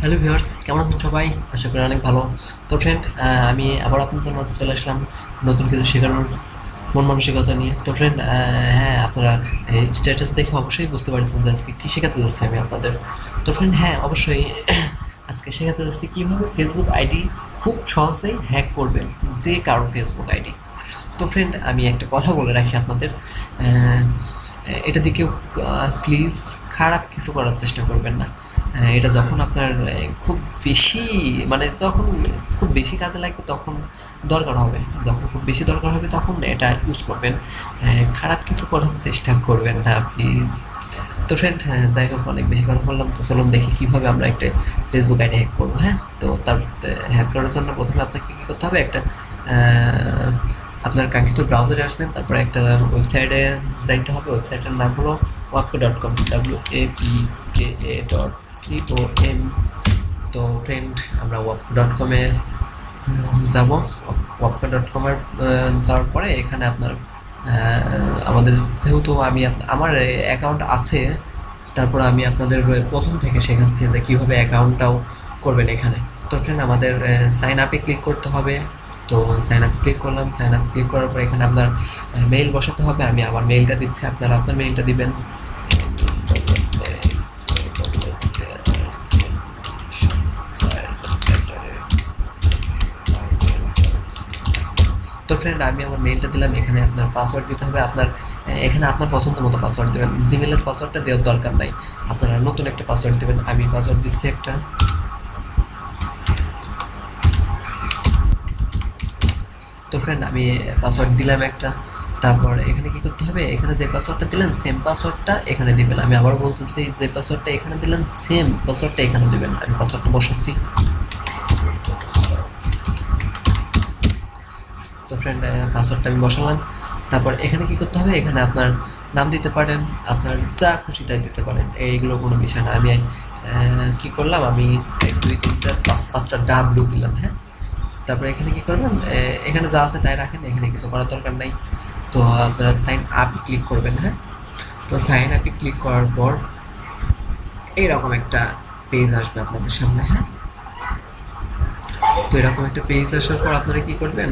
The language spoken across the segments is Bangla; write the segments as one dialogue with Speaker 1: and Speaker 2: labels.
Speaker 1: হ্যালো ভিউয়ার্স কেমন আছেন সবাই? আশা করি অনেক ভালো। তো ফ্রেন্ড আমি আবার আপনাদের মাঝে চলে আসলাম নতুন কিছু শেখানোর মন মানসিকতা নিয়ে। তো ফ্রেন্ড হ্যাঁ আপনারা স্ট্যাটাস দেখে অবশ্যই বুঝতে পারছেন যে আজকে কী শেখাতে যাচ্ছি আমি আপনাদের। তো ফ্রেন্ড হ্যাঁ অবশ্যই আজকে শেখাতে যাচ্ছি কীভাবে ফেসবুক আইডি খুব সহজেই হ্যাক করবেন, যে কারও ফেসবুক আইডি তো ফ্রেন্ড আমি একটা কথা বলে রাখি আপনাদের। এটা দিয়ে কেউ প্লিজ খারাপ কিছু করার চেষ্টা করবেন না। এটা যখন আপনার খুব বেশি মানে যখন খুব বেশি কাজে লাগবে তখন দরকার হবে। যখন খুব বেশি দরকার হবে তখন এটা ইউজ করবেন। খারাপ কিছু করার চেষ্টা করবেন না প্লিজ তো ফ্রেন্ড যাই হোক, অনেক বেশি কথা বললাম। তো চলুন দেখি কীভাবে আমরা একটা ফেসবুক আইডি হ্যাক করব হ্যাঁ? তো তার হ্যাক করার জন্য প্রথমে আপনাকে কী করতে হবে? একটা আপনার কাঙ্ক্ষিত ব্রাউজারে আসবেন, তারপরে একটা ওয়েবসাইটে যাইতে হবে। ওয়েবসাইটের নাম হলো wapka dot com W A P K A dot C O M তো ফ্রেন্ড আমরা ওয়াকো ডট কমে যাব। ওয়াকো ডট কমের যাওয়ার পরে এখানে আপনার আমাদের যেহেতু আমি আমার অ্যাকাউন্ট আছে, তারপর আমি আপনাদের প্রথম থেকে শেখাচ্ছি যে কীভাবে অ্যাকাউন্টটাও করবেন এখানে। তো ফ্রেন্ড আমাদের সাইন আপে ক্লিক করতে হবে। তো সাইন আপ ক্লিক করলাম সাইন আপ ক্লিক করার পর এখানে আপনার মেইল বসাতে হবে, আমি আমার মেইলটা দিচ্ছি, আপনারা আপনার মেইলটা দিবেন। তো ফ্রেন্ড আমি আমার মেইলটা দিলাম, এখানে আপনার পাসওয়ার্ড দিতে হবে, আপনার এখানে আপনার পছন্দ মতো পাসওয়ার্ড দেবেন। জিমেলের পাসওয়ার্ডটা দেওয়ার দরকার নাই। আপনারা নতুন একটা পাসওয়ার্ড দেবেন, আমি পাসওয়ার্ড দিচ্ছি একটা। তো ফ্রেন্ড আমি পাসওয়ার্ড দিলাম একটা। তারপর এখানে কি করতে হবে? এখানে যে পাসওয়ার্ডটা দিলেন সেম পাসওয়ার্ডটা এখানে দিবেন। আমি আবার বলতেছি, যে পাসওয়ার্ডটা এখানে দিলেন সেম পাসওয়ার্ডটা এখানে দিবেন আমি পাসওয়ার্ডটা বসাচ্ছি। তো ফ্রেন্ড পাসওয়ার্ডটা আমি বসালাম। তারপর এখানে কি করতে হবে? এখানে আপনার নাম দিতে পারেন, আপনার যা খুশি তাই দিতে পারেন। এইগুলো কোনো বিষয় না। আমি কি করলাম? আমি এক, দুই, তিন, চার, পাঁচ, পাঁচটা ডাব্লু দিলাম হ্যাঁ? তারপরে এখানে কি করবেন? এখানে যা আছে তাই রাখেন, এখানে কিছু করার দরকার নাই। তো আপনারা সাইন আপে ক্লিক করবেন হ্যাঁ? তো সাইন আপে ক্লিক করার পর এইরকম একটা পেজ আসবে আপনাদের সামনে হ্যাঁ? তো এরকম একটা পেজ আসার পর আপনারা কি করবেন?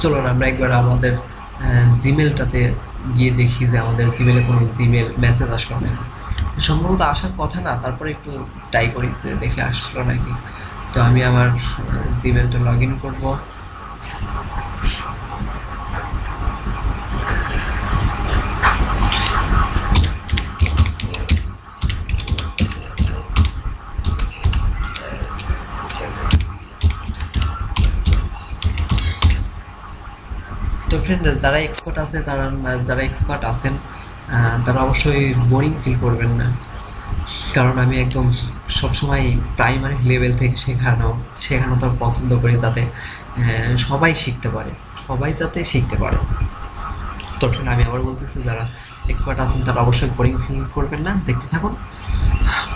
Speaker 1: চলুন আমরা একবার আমাদের জিমেলটাতে গিয়ে দেখি যে আমাদের জিমেলে কোনো জিমেল মেসেজ আসলো নাকি। সম্ভবত আসার কথা না, তারপরে একটু ট্রাই করি দেখে আসলো নাকি। তো আমি আমার জিমেলটা লগ ইন করব। তো ফ্রেন্ড যারা এক্সপার্ট আছে, তারা, যারা এক্সপার্ট আছেন তারা অবশ্যই বোরিং ফিল করবেন না। কারণ আমি একদম সবসময় প্রাইমারি লেভেল থেকে শেখানো শেখানো তার পছন্দ করি যাতে সবাই শিখতে পারে, সবাই যাতে শিখতে পারে। তো ফ্রেন্ড আমি আবার বলতেছি, যারা এক্সপার্ট আছেন তারা অবশ্যই বোরিং ফিল করবেন না, দেখতে থাকুন,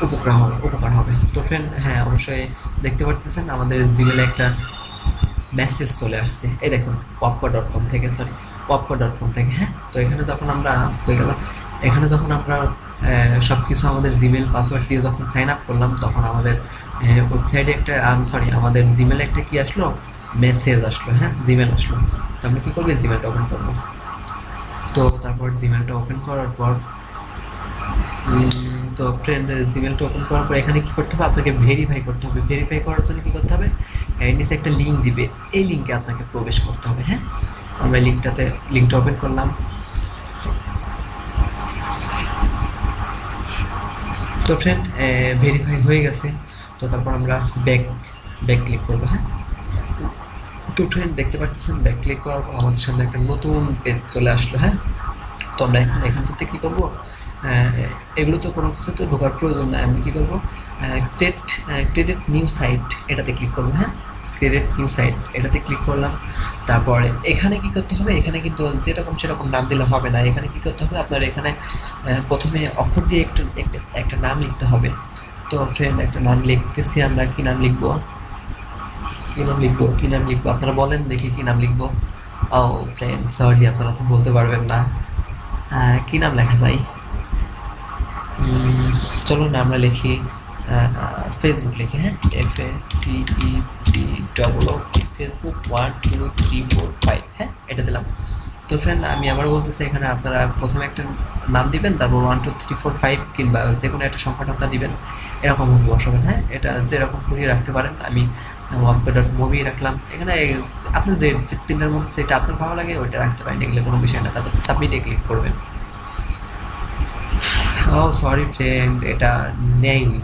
Speaker 1: উপকার হবে উপকার হবে। তো ফ্রেন্ড হ্যাঁ অবশ্যই দেখতে পারতেছেন, আমাদের জিমেলে একটা মেসেজ চলে আসছে। এই দেখুন পপকো ডট কম থেকে সরি পপকো ডট কম থেকে হ্যাঁ? তো এখানে যখন আমরা এখানে যখন আমরা সব কিছু আমাদের জিমেল পাসওয়ার্ড দিয়ে যখন সাইন আপ করলাম, তখন আমাদের ওয়েবসাইটে একটা সরি আমাদের জিমেলে একটা কি আসলো? মেসেজ আসলো হ্যাঁ? জিমেল আসলো। তো আমরা কী করব? জিমেলটা ওপেন করব। তো তারপর জিমেলটা ওপেন করার পর তো ফ্রেন্ড জিমেলটা ওপেন করার পর এখানে কি করতে হবে? আপনাকে ভেরিফাই করতে হবে। ভেরিফাই করার জন্য কি করতে হবে? নিচে একটা লিঙ্ক দিবে। এই লিঙ্কে আপনাকে প্রবেশ করতে হবে হ্যাঁ? আমরা লিঙ্কটাতে লিঙ্কটা ওপেন করলাম। তো ফ্রেন্ড ভেরিফাই হয়ে গেছে। তো তারপর আমরা ব্যাক ব্যাক ক্লিক করব হ্যাঁ? তো ফ্রেন্ড দেখতে পাচ্ছেন ব্যাক ক্লিক করার পর আমাদের সামনে একটা নতুন পেজ চলে আসলো হ্যাঁ? তো আমরা এখন এখান থেকে কী করব? এগুলো তো কোনো কিছু তো ঢোকার প্রয়োজন নাই। আমি কী করব? ক্রেডিট ক্রেডিট নিউ সাইট এটাতে ক্লিক করব হ্যাঁ? ক্রেডিট নিউ সাইট এটাতে ক্লিক করলাম। তারপরে এখানে কি করতে হবে? এখানে কিন্তু যেরকম সেরকম নাম দিলে হবে না। এখানে কি করতে হবে? আপনার এখানে প্রথমে অক্ষর দিয়ে একটু, একটা নাম লিখতে হবে। তো ফ্রেন্ড একটা নাম লিখতেছি আমরা। কি নাম লিখব? কি নাম লিখব? কি নাম লিখব? আপনারা বলেন, দেখি কি নাম লিখব। ও ফ্রেন্ড সরি আপনারা তো বলতে পারবেন না। কি নাম লেখা ভাই? চলুন আমরা লিখি। ফেসবুক লিখি হ্যাঁ? F A C E T double O Facebook one two three four five হ্যাঁ? এটা দিলাম। তো ফ্রেন্ড আমি আবার বলতেছি, এখানে আপনারা প্রথমে একটা নাম দিবেন, তারপর one two three four five কিংবা যে কোনো একটা সংখ্যা টংখ্যা দিবেন। এরকম মুভি বসাবেন হ্যাঁ? এটা যেরকম খুশি রাখতে পারেন, আমি ওয়াপেডট মুভি রাখলাম। এখানে আপনার যে তিনটার মধ্যে যেটা আপনার ভালো লাগে, ওইটা রাখতে পারেন, এগুলো কোনো বিষয় না। তারপর সাবমিটে ক্লিক করবেন। ও সরি ফ্রেন্ড এটা নেয়নি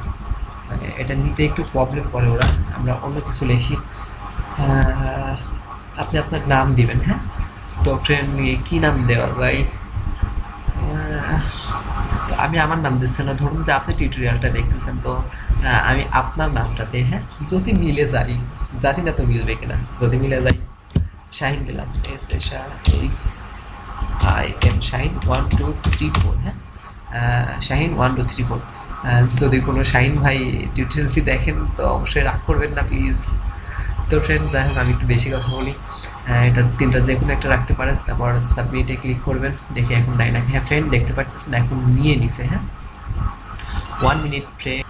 Speaker 1: এটা নিতে একটু প্রবলেম করে ওরা। আমরা অন্য কিছু লিখি। আপনি আপনার নাম দিবেন হ্যাঁ? তো ফ্রেন্ড কি নাম দেওয়া যায় তো আমি আমার নাম দিচ্ছি না। ধরুন যে আপনি টিউটোরিয়ালটা দেখতেছেন, তো আমি আপনার নামটাতে হ্যাঁ? যদি মিলে যাই, জানি না তো মিলবে কিনা। যদি মিলে যাই, শাহিন দিলাম। S S H I M Shahin one two three four হ্যাঁ? Shahin one two three four যদি কোনো শাহিন ভাই টিউটোরিয়ালটি দেখেন, তো অবশ্যই রাগ করবেন না প্লিজ তো ফ্রেন্ড যাই হোক, আমি একটু বেশি কথা বলি। এটা তিনটা যে কোনো একটা রাখতে পারেন, তারপর সাবমিটে ক্লিক করবেন। দেখি এখন নাই না হ্যাঁ ফ্রেন্ড দেখতে পারতেছেন, এখন নিয়ে নিছে হ্যাঁ? One minute friend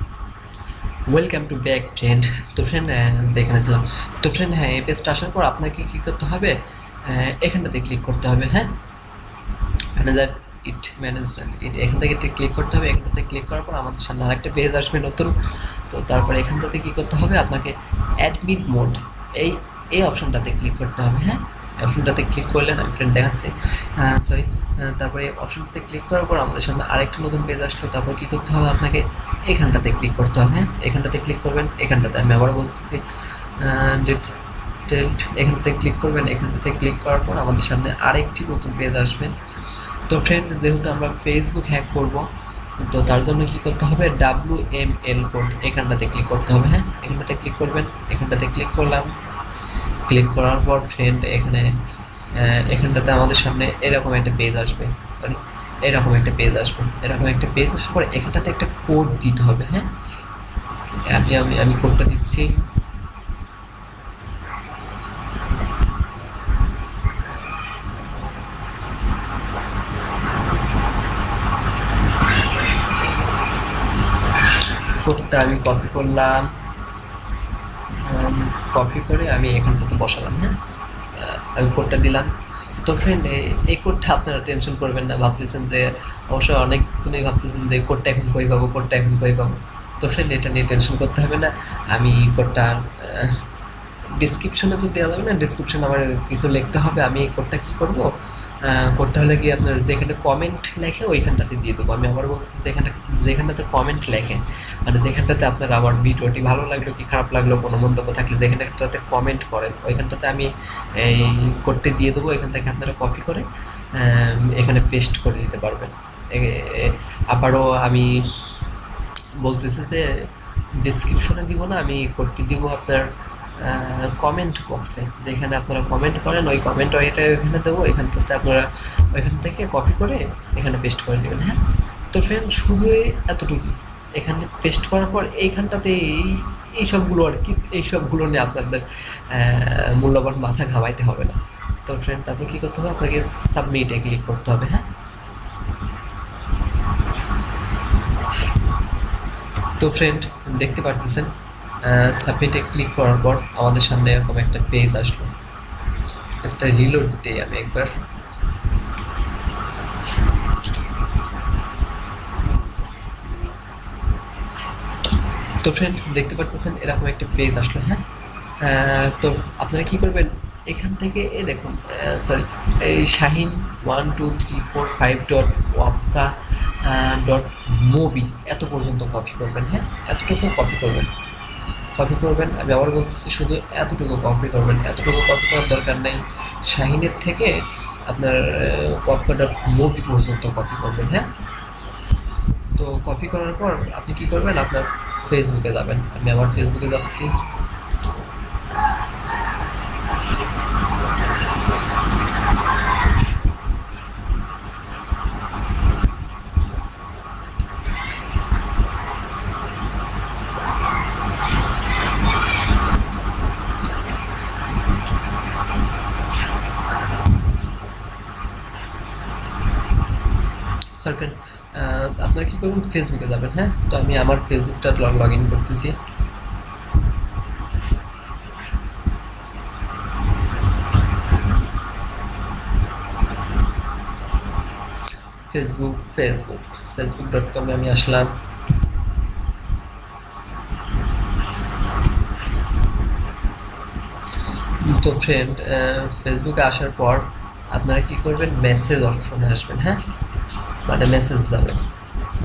Speaker 1: welcome to back friend তো ফ্রেন্ড যেখানে ছিলাম। তো ফ্রেন্ড হ্যাঁ এই পেজটা আসার পর আপনাকে কী করতে হবে? এখানটাতে ক্লিক করতে হবে হ্যাঁ? ইট ম্যানেজমেন্ট, ইট এখান থেকে ক্লিক করতে হবে, এখানটাতে ক্লিক করার পর আমাদের সামনে আরেকটা পেজ আসবে নতুন। তো তারপরে এখানটাতে কী করতে হবে? আপনাকে অ্যাডমিট মোড এই এই অপশনটাতে ক্লিক করতে হবে হ্যাঁ? অপশনটাতে ক্লিক করলেন, আমি ফ্রেন্ড দেখাচ্ছি। হ্যাঁ সরি তারপরে এই অপশনটাতে ক্লিক করার পর আমাদের সামনে আরেকটা নতুন পেজ আসলো, তারপর কী করতে হবে? আপনাকে এখানটাতে ক্লিক করতে হবে হ্যাঁ? এখানটাতে ক্লিক করবেন, এখানটাতে আমি আবার বলতেছি ডিটেলড এখানটাতে ক্লিক করবেন, এখানটাতে ক্লিক করার পর আমাদের সামনে আরেকটি নতুন পেজ আসবে। তো ফ্রেন্ড যেহেতু আমরা ফেসবুক হ্যাক করব, তো তার জন্য কি করতে হবে? ডাব্লু এম এল কোড এখানটাতে ক্লিক করতে হবে হ্যাঁ? এখানটাতে ক্লিক করবেন, এখানটাতে ক্লিক করলাম। ক্লিক করার পর ফ্রেন্ড এখানে এখানটাতে আমাদের সামনে এরকম একটা পেজ আসবে। সরি এরকম একটা পেজ আসবে। এরকম একটা পেজ আসার পর এখানটাতে একটা কোড দিতে হবে হ্যাঁ? আমি আমি আমি কোডটা দিচ্ছি। কোডটা আমি কপি করলাম। কপি করে আমি এখানটাতে বসালাম হ্যাঁ? আমি কোডটা দিলাম। তো ফ্রেন্ড এই কোডটা আপনারা টেনশন করবেন না, ভাবতেছেন যে অবশ্যই অনেক জনই ভাবতেছেন যে কোডটা এখন কই পাবো কোডটা এখন কই পাবো। তো ফ্রেন্ড এটা নিয়ে টেনশন করতে হবে না। আমি কোডটা ডিসক্রিপশনে তো দেওয়া যাবে না ডিসক্রিপশনে আমার কিছু লিখতে হবে, আমি এই কোডটা কী করব? কোডটা হলে কি আপনার যেখানে কমেন্ট লেখে ওইখানটাতে দিয়ে দেবো। আমি আবার বলতেছি, যেখানটা যেখানটাতে কমেন্ট লেখে মানে যেখানটাতে আপনার আমার ভিডিওটি ভালো লাগল কি খারাপ লাগল কোনো মন্তব্য থাকলে যেখানটাতে কমেন্ট করেন, ওইখানটাতে আমি এই কোডটি দিয়ে দেবো, এখান থেকে আপনারা কপি করে এখানে পেস্ট করে দিতে পারবেন। আবারও আমি বলতেছি যে ডিসক্রিপশনে দিব না, আমি কোডটি দিব আপনার কমেন্ট বক্সে যেখানে আপনারা কমেন্ট করেন, ওই কমেন্ট ওইটা এখানে দেবো, এখান থেকে আপনারা ওইখান থেকে কপি করে এখানে পেস্ট করে দেবেন হ্যাঁ? তো ফ্রেন্ড শুধু এই এতটুকু এখানে পেস্ট করার পর এইখানটাতে এই এই সবগুলো আর কি, এই সবগুলো নিয়ে আপনাদের মূল্যবান মাথা ঘামাইতে হবে না। তো ফ্রেন্ড তারপর কী করতে হবে? আপনাকে সাবমিটে ক্লিক করতে হবে হ্যাঁ? তো ফ্রেন্ড দেখতে পারতেছেন? সাবমিটে ক্লিক করার পর আমাদের সামনে এরকম একটা পেজ আসলো। পেজটা রিলোড দিই আমি একবার। তো ফ্রেন্ড দেখতে পারতেছেন এরকম একটা পেজ আসলো হ্যাঁ? তো আপনারা কি করবেন? এখান থেকে এ দেখুন সরি এই Shahin one two three four five dot Wapka dot movie এত পর্যন্ত কপি করবেন হ্যাঁ? এতটুকু কপি করবেন। কপি করবেন। আমি আবার বলতেছি, শুধু এতটুকু কপি করবেন। এতটুকু কপি করার দরকার নেই। শাহিনের থেকে আপনার ওয়াপকা ডট মুভি পর্যন্ত কপি করবেন হ্যাঁ? তো কপি করার পর আপনি কি করবেন? আপনার ফেসবুকে যাবেন। আমি আমার ফেসবুকে যাচ্ছি সরি সরি ফ্রেন্ড আপনারা কী করবেন ফেসবুকে যাবেন? হ্যাঁ? তো আমি আমার ফেসবুকটা লগ ইন করতেছি। ফেসবুক ফেসবুক ফেসবুক ডট কমে আমি আসলাম। তো ফ্রেন্ড ফেসবুকে আসার পর আপনারা কি করবেন? মেসেজ অপশনে আসবেন হ্যাঁ? মানে মেসেজ যাবেন।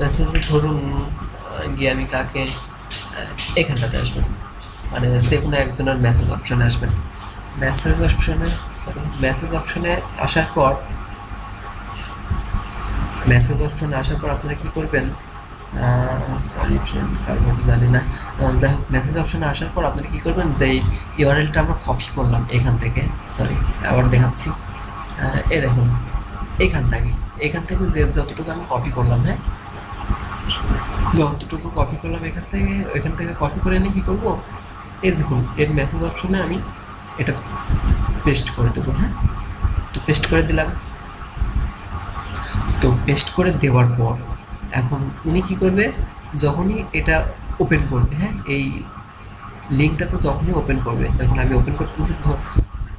Speaker 1: মেসেজে ধরুন গিয়ে আমি কাকে এখানটাতে আসবেন। মানে যে কোনো একজনের মেসেজ অপশানে আসবেন। মেসেজ অপশনে সরি মেসেজ অপশনে আসার পর মেসেজ অপশনে আসার পর আপনারা কী করবেন সরি ফ্রেন্ড কারণ জানি না। যাই হোক মেসেজ অপশনে আসার পর আপনারা কী করবেন, যে ইউআরএলটা আমরা কপি করলাম এখান থেকে সরি আবার দেখাচ্ছি। এই দেখুন, এখান থেকে এখান থেকে যে যতটুকু আমি কপি করলাম হ্যাঁ? যতটুকু কপি করলাম এখান থেকে এখান থেকে কপি করে নিয়ে কী করব? এই দেখুন, এর মেসেজ অপশনে আমি এটা পেস্ট করে দেবো হ্যাঁ? তো পেস্ট করে দিলাম। তো পেস্ট করে দেওয়ার পর, এখন উনি কি করবে? যখনই এটা ওপেন করবে হ্যাঁ? এই লিঙ্কটা তো যখনই ওপেন করবে, তখন আমি ওপেন করতেছি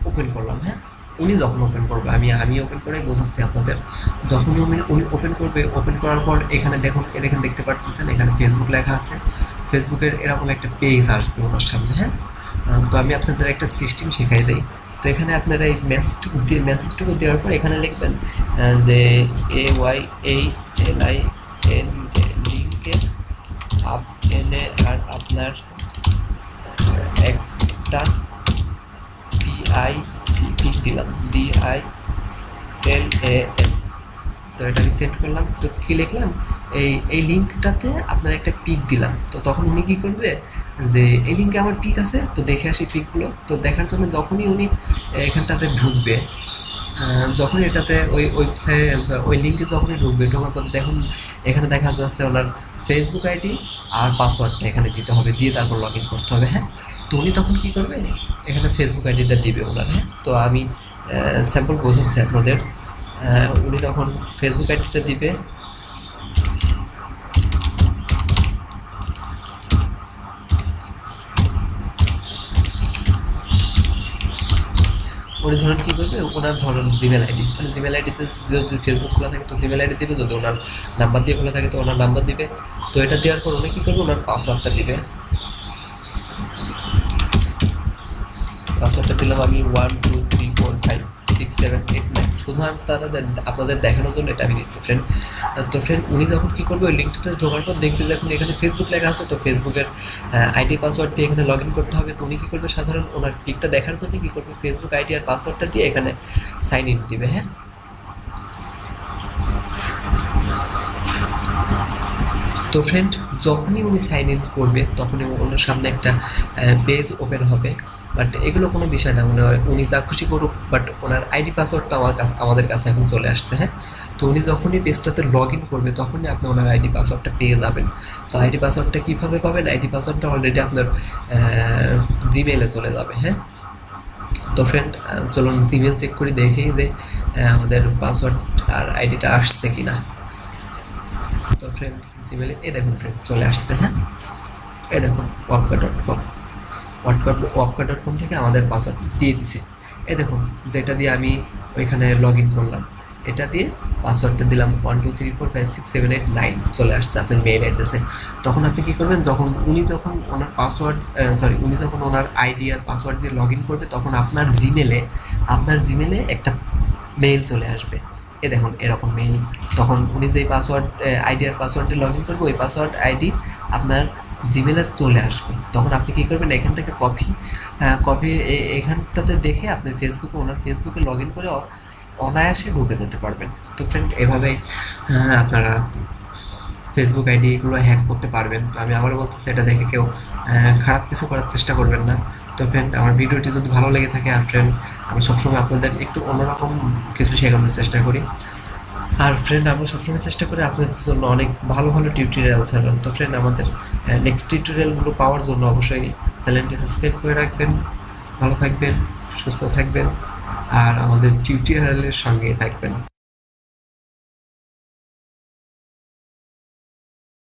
Speaker 1: ওপেন করলাম হ্যাঁ? উনি যখন ওপেন করবে, আমি আমি ওপেন করে বোঝাচ্ছি আপনাদের। যখনই উনি উনি ওপেন করবে ওপেন করার পর এখানে দেখুন এ দেখেন দেখতে পাচ্ছেন এখানে ফেসবুক লেখা আছে। ফেসবুকের এরকম একটা পেজ আসবে ওনার সামনে হ্যাঁ? তো আমি আপনাদের একটা সিস্টেম শেখাই দিই। তো এখানে আপনারা এই মেসেজটুকু দিয়ে মেসেজটুকু দেওয়ার পর এখানে লিখবেন যে এ ওয়াই এই এল আই এন লিঙ্কে আপ এনে আর আপনার একটা পিআই সিপি দিলাম D I L A N তো এটা আমি সেন্ড করলাম। তো কি লিখলাম? এই এই লিঙ্কটাতে আপনার একটা পিক দিলাম। তো তখন উনি কি করবে? যে, এই লিঙ্কে আমার পিক আছে, তো দেখে আসি পিকগুলো তো দেখার জন্য যখনই উনি এখানটাতে ঢুকবে যখন এটাতে ওই ওয়েবসাইট ওই লিঙ্কে যখনই ঢুকবে, ঢোকার পর দেখুন, এখানে দেখা যাচ্ছে ওনার ফেসবুক আইডি আর পাসওয়ার্ডটা এখানে দিতে হবে, দিয়ে তারপর লগ করতে হবে হ্যাঁ? তো উনি তখন কি করবে? এখানে ফেসবুক আইডিটা দিবে ওনার হ্যাঁ তো আমি স্যাম্পল বোঝাচ্ছি আপনাদের। উনি তখন ফেসবুক আইডিটা দিবে। উনি ধরুন কী করবে? ওনার ধরুন জিমেল আইডি মানে জিমেল আইডিতে যদি ফেসবুক খোলা থাকে, তো জিমেল আইডি দিবে। যদি ওনার নাম্বার দিয়ে খোলা থাকে, তো ওনার নাম্বার দিবে। তো এটা দেওয়ার পর উনি কী করবে? ওনার পাসওয়ার্ডটা দিবে। পাসওয়ার্ডটা দিলাম আমি one two three four five six seven eight nine শুধু আমি তারা আপনাদের দেখানোর জন্য এটা আমি দিচ্ছি ফ্রেন্ড তো ফ্রেন্ড উনি যখন কী করবে, ওই লিঙ্কটাতে ঢোকার পর দেখবে দেখুন এখানে ফেসবুক লেখা আছে, তো ফেসবুকের আইডি পাসওয়ার্ড দিয়ে এখানে লগ করতে হবে। তো উনি কী করবে, সাধারণ ওনার পিকটা দেখার জন্য কী করবে ফেসবুক আইডি আর পাসওয়ার্ডটা দিয়ে এখানে সাইন ইন দিবে হ্যাঁ? তো ফ্রেন্ড যখনই উনি সাইন ইন করবে, তখনই ওনার সামনে একটা পেজ ওপেন হবে। বাট এগুলো কোনো বিষয় না মানে উনি যা খুশি করুক বাট ওনার আইডি পাসওয়ার্ড তো আমার কাছে আমাদের কাছে এখন চলে আসছে হ্যাঁ? তো উনি যখনই পেজটাতে লগ ইন করবে, তখনই আপনি ওনার আইডি পাসওয়ার্ডটা পেয়ে যাবেন। তো আইডি পাসওয়ার্ডটা কীভাবে পাবেন? আইডি পাসওয়ার্ডটা অলরেডি আপনার জিমেলে চলে যাবে হ্যাঁ? তো ফ্রেন্ড চলুন জিমেল চেক করে দেখি যে আমাদের পাসওয়ার্ড আর আইডিটা আসছে কি না তো ফ্রেন্ড জিমেলে এ দেখুন ফ্রেন্ড চলে আসছে হ্যাঁ? এ দেখুন ওয়াপকা ডট কম ওয়াপকা ওয়াপকা ডট কম থেকে আমাদের পাসওয়ার্ড দিয়ে দিছে। এ দেখুন, যেটা দিয়ে আমি ওইখানে লগ ইন করলাম, এটা দিয়ে পাসওয়ার্ডটা দিলাম one two three four five six seven eight nine চলে আসছে আপনার মেইল অ্যাড্রেসে তখন আপনি কী করবেন, যখন উনি যখন ওনার পাসওয়ার্ড সরি উনি যখন ওনার আইডি আর পাসওয়ার্ড দিয়ে লগ ইন করবে, তখন আপনার জিমেলে আপনার জিমেলে একটা মেইল চলে আসবে। এ দেখুন, এরকম মেইল তখন উনি যেই পাসওয়ার্ড আইডি আর পাসওয়ার্ড দিয়ে লগ ইন করবে, ওই পাসওয়ার্ড আইডি আপনার জিমেলে চলে আসবে। তখন আপনি কী করবেন, এখান থেকে কপি কপি এখানটাতে দেখে আপনি ফেসবুকে ওনার ফেসবুকে লগ ইন করে অনায়াসে ঢুকে যেতে পারবেন। তো ফ্রেন্ড এভাবে আপনারা ফেসবুক আইডি এগুলো হ্যাক করতে পারবেন। তো আমি আবারও বলতেছি, এটা দেখে কেউ খারাপ কিছু করার চেষ্টা করবেন না। তো ফ্রেন্ড আমার ভিডিওটি যদি ভালো লেগে থাকে, আর ফ্রেন্ড আমি সবসময় আপনাদের একটু অন্যরকম কিছু শেখানোর চেষ্টা করি। আর ফ্রেন্ড আমরা সবসময় চেষ্টা করি আপনাদের জন্য অনেক ভালো ভালো টিউটোরিয়াল ছাড়ান তো ফ্রেন্ড আমাদের নেক্সট টিউটোরিয়ালগুলো পাওয়ার জন্য অবশ্যই চ্যানেলটি সাবস্ক্রাইব করে রাখবেন। ভালো থাকবেন, সুস্থ থাকবেন, আর আমাদের টিউটোরিয়ালের সঙ্গে থাকবেন।